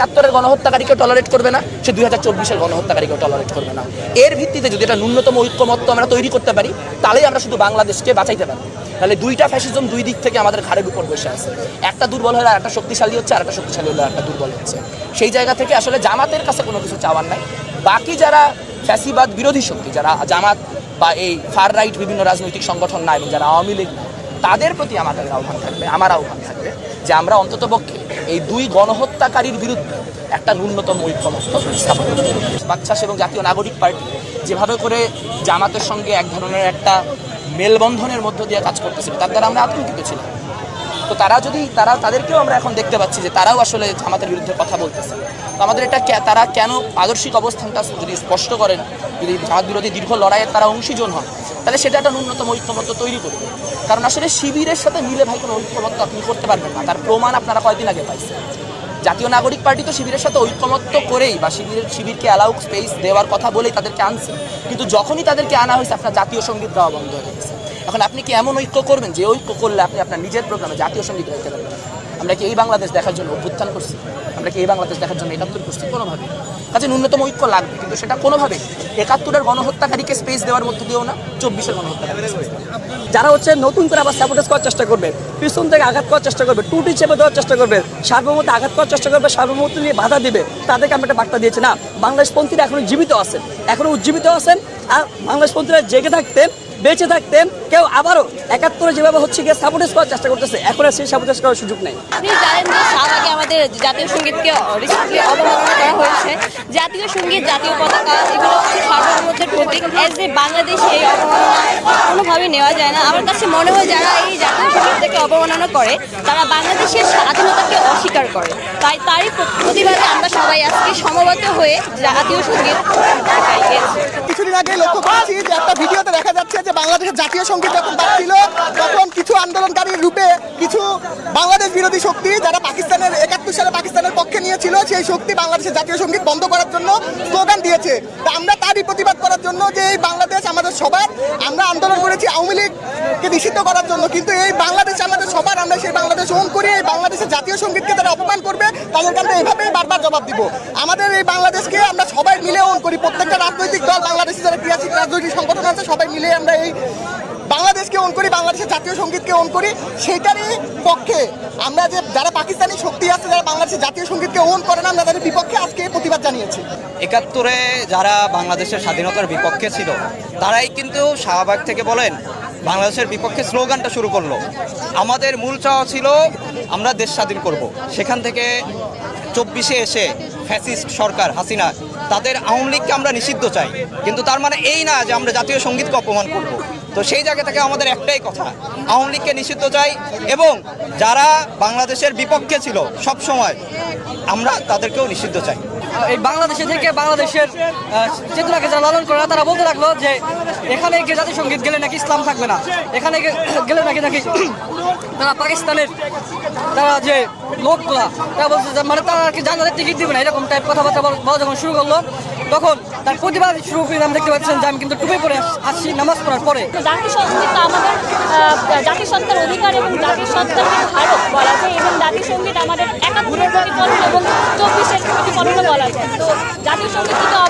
একাত্তরের গণহত্যাকারীকে টলারেট করবে না সে দুই হাজার চব্বিশের গণহত্যাকারীকে টলারেট করবে না। এর ভিত্তিতে যদি এটা ন্যূনতম ঐক্যমত্য আমরা তৈরি করতে পারি তাহলেই আমরা শুধু বাংলাদেশকে বাঁচাইতে পারব। তাহলে দুইটা ফ্যাসিজম দুই দিক থেকে আমাদের ঘাড়ের উপর বসে আছে। একটা দুর্বল হলে একটা শক্তিশালী হচ্ছে আর একটা শক্তিশালী হলে একটা দুর্বল হচ্ছে। সেই জায়গা থেকে আসলে জামাতের কাছে কোনো কিছু চাওয়ার নাই। বাকি যারা ফ্যাসিবাদ বিরোধী শক্তি যারা জামাত বা এই ফার রাইট বিভিন্ন রাজনৈতিক সংগঠন না এবং যারা আওয়ামী লীগ না, তাদের প্রতি আমাদের আহ্বান থাকবে, আমার আহ্বান থাকবে যে আমরা অন্ততপক্ষে এই দুই গণহত্যাকারীর বিরুদ্ধে একটা ন্যূনতম ঐক্যমত্য স্থাপন হবে। এবং জাতীয় নাগরিক পার্টি যেভাবে করে জামাতের সঙ্গে এক ধরনের একটা মেলবন্ধনের মধ্য দিয়ে কাজ করতেছিল, তার দ্বারা আমরা আতঙ্কিত ছিলাম তো তারা যদি, তারা, তাদেরকেও আমরা এখন দেখতে পাচ্ছি যে তারাও আসলে জামাতের বিরুদ্ধে কথা বলতেছে তো আমাদের এটা তারা কেন আদর্শিক অবস্থানটা যদি স্পষ্ট করেন, যদি জামাত বিরোধী দীর্ঘ লড়াইয়ের তারা অংশীজন হন তাহলে সেটা একটা ন্যূনতম ঐক্যমত্য তৈরি করবে। কারণ আসলে শিবিরের সাথে মিলে ভাই কোনো ঐক্যমত্য আপনি করতে পারবেন না। তার প্রমাণ আপনারা কয়দিন আগে পাইছেন। জাতীয় নাগরিক পার্টি তো শিবিরের সাথে ঐক্যমত্য করেই বা শিবিরের, শিবিরকে অ্যালাউ স্পেস দেওয়ার কথা বলেই তাদেরকে আনছে। কিন্তু যখনই তাদেরকে আনা হয়েছে, আপনার জাতীয় সংগীত গাওয়া বন্ধ হয়ে গেছে। এখন আপনি কি এমন ঐক্য করবেন? যে ঐক্য করলে আপনি আপনার নিজের প্রোগ্রামে জাতীয় সংগীত গাইতে পারবেন। আমরা কি এই বাংলাদেশ দেখার জন্য অভ্যুত্থান করছি? আমরা কি এই বাংলাদেশ দেখার জন্য একাত্তর করছি? কোনোভাবে। কাজে ন্যূনতম ঐক্য লাগবে, কিন্তু সেটা কোনোভাবে একাত্তরের গণহত্যাকারীকে স্পেস দেওয়ার মধ্যে দিয়েও না, চব্বিশের দেওয়া। যারা হচ্ছে নতুন করে আবার স্যাবোটেজ করার চেষ্টা করবে, পিছন থেকে আঘাত করার চেষ্টা করবে, টুটি চেপে দেওয়ার চেষ্টা করবে, সার্বভৌমত্বে আঘাত করার চেষ্টা করবে, সার্বভৌমত্ব নিয়ে বাধা দিবে, তাদেরকে আমরা একটা বার্তা দিয়েছি, না বাংলাদেশপন্থীরা এখনও জীবিত আছেন, এখনও উজ্জীবিত আছেন, আর বাংলাদেশপন্থীরা জেগে থাকতেন বেঁচে থাকতেন কেউ আবারও একাত্তরে যেভাবে হচ্ছে গিয়ে সাবোটেজ করার চেষ্টা করতেছে এখন আর সেই সাবোটেজ করার সুযোগ নেই। আপনি জানেন যে শাহবাগে আমাদের জাতীয় সঙ্গীতকে রিসেন্টলি অবমাননা করা হয়েছে। জাতীয় সংগীত জাতীয় পতাকা এগুলো সার্বভৌমত্বের প্রতীক। এজ এ বাংলাদেশে এই অবমাননা কোনোভাবেই নেওয়া যায় না। আমার কাছে মনে হয় যারা এই জাতীয় সঙ্গীতকে অবমাননা করে তারা বাংলাদেশের স্বাধীনতাকে অস্বীকার করে। তাই তারই প্র- প্রতিবাদে আমরা সবাই আজকে সমবেত হয়ে জাতীয় সংগীত কিছুদিন আগে লক্ষ্য করেছি যে একটা ভিডিওতে দেখা যাচ্ছে যে বাংলাদেশের জাতীয় সংগীত যখন বাজছিল তখন কিছু আন্দোলনকারীর রূপে কিছু বাংলাদেশ বিরোধী শক্তি যারা পাকিস্তানের একাত্তর সালে পাকিস্তানের পক্ষে নিয়েছিল, সেই শক্তি বাংলাদেশের জাতীয় সংগীত বন্ধ করার জন্য স্লোগান দিয়েছে। তা আমরা তারই প্রতিবাদ করার জন্য যে এই বাংলাদেশ আমাদের সবার, আমরা আন্দোলন করেছি আওয়ামী লীগকে নিষিদ্ধ করার জন্য। কিন্তু এই সবার আমরা সেই বাংলাদেশ ওন করি, এই বাংলাদেশের জাতীয় সঙ্গীতকে তারা অপমান করবে, তাদেরকে আমরা এভাবেই বারবার জবাব দিব। আমাদের এই বাংলাদেশকে আমরা সবাই মিলে ওন করি, প্রত্যেকটা রাজনৈতিক দল, বাংলাদেশে যারা ক্রিয়াশীল রাজনৈতিক সংগঠন আছে, সবাই মিলে আমরা এই বাংলাদেশকে ওন করি, বাংলাদেশের জাতীয় সঙ্গীতকে ওন করি সেইটারই পক্ষে আমরা যে, যারা পাকিস্তানি শক্তি আছে, যারা বাংলাদেশের জাতীয় সঙ্গীতকে ওন করে না, আমরা তাদের বিপক্ষে আজকে প্রতিবাদ জানিয়েছি। একাত্তরে যারা বাংলাদেশের স্বাধীনতার বিপক্ষে ছিল, তারাই কিন্তু শাহবাগ থেকে বলেন বাংলাদেশের বিপক্ষে স্লোগানটা শুরু করল আমাদের মূল চাওয়া ছিল, আমরা দেশ স্বাধীন করব। সেখান থেকে চব্বিশে এসে ফ্যাসিস্ট সরকার হাসিনা, তাদের আওয়ামী লীগকে আমরা নিষিদ্ধ চাই কিন্তু তার মানে এই না যে আমরা জাতীয় সঙ্গীতকে অপমান করব। তো সেই জায়গা থেকে আমাদের একটাই কথা, আওয়ামী লীগকে নিষিদ্ধ চাই এবং যারা বাংলাদেশের বিপক্ষে ছিল সব সময় আমরা তাদেরকেও নিষিদ্ধ চাই এই বাংলাদেশে থেকে বাংলাদেশের চেতনাকে যারা লালন করে, তারা বলতে লাগল যে এখানে গিয়ে জাতীয় সংগীত গেলে নাকি ইসলাম থাকবে না। এখানে গেলে নাকি নাকি তারা পাকিস্তানের, তারা যে লোকগুলা, তারা বলছে মানে তারা আর কি জানালে টিকিট দিবে না, এরকম টাইপ কথাবার্তা বল- যখন শুরু করল, তখন তার প্রতিবাদ শুরু করে আমি দেখতে পাচ্ছেন যে আমি কিন্তু টুপি পরে আসছি নামাজ পড়ার পরে। জাতির সংগীত আমাদের জাতিসত্তার অধিকার এবং জাতিসত্তার বলা যায় এবং জাতীয় সংগীত আমাদের একাত্তরের প্রতিফলন এবং চব্বিশের প্রতিফলনও বলা যায় তো জাতীয় সংগীত যদি অবমাননা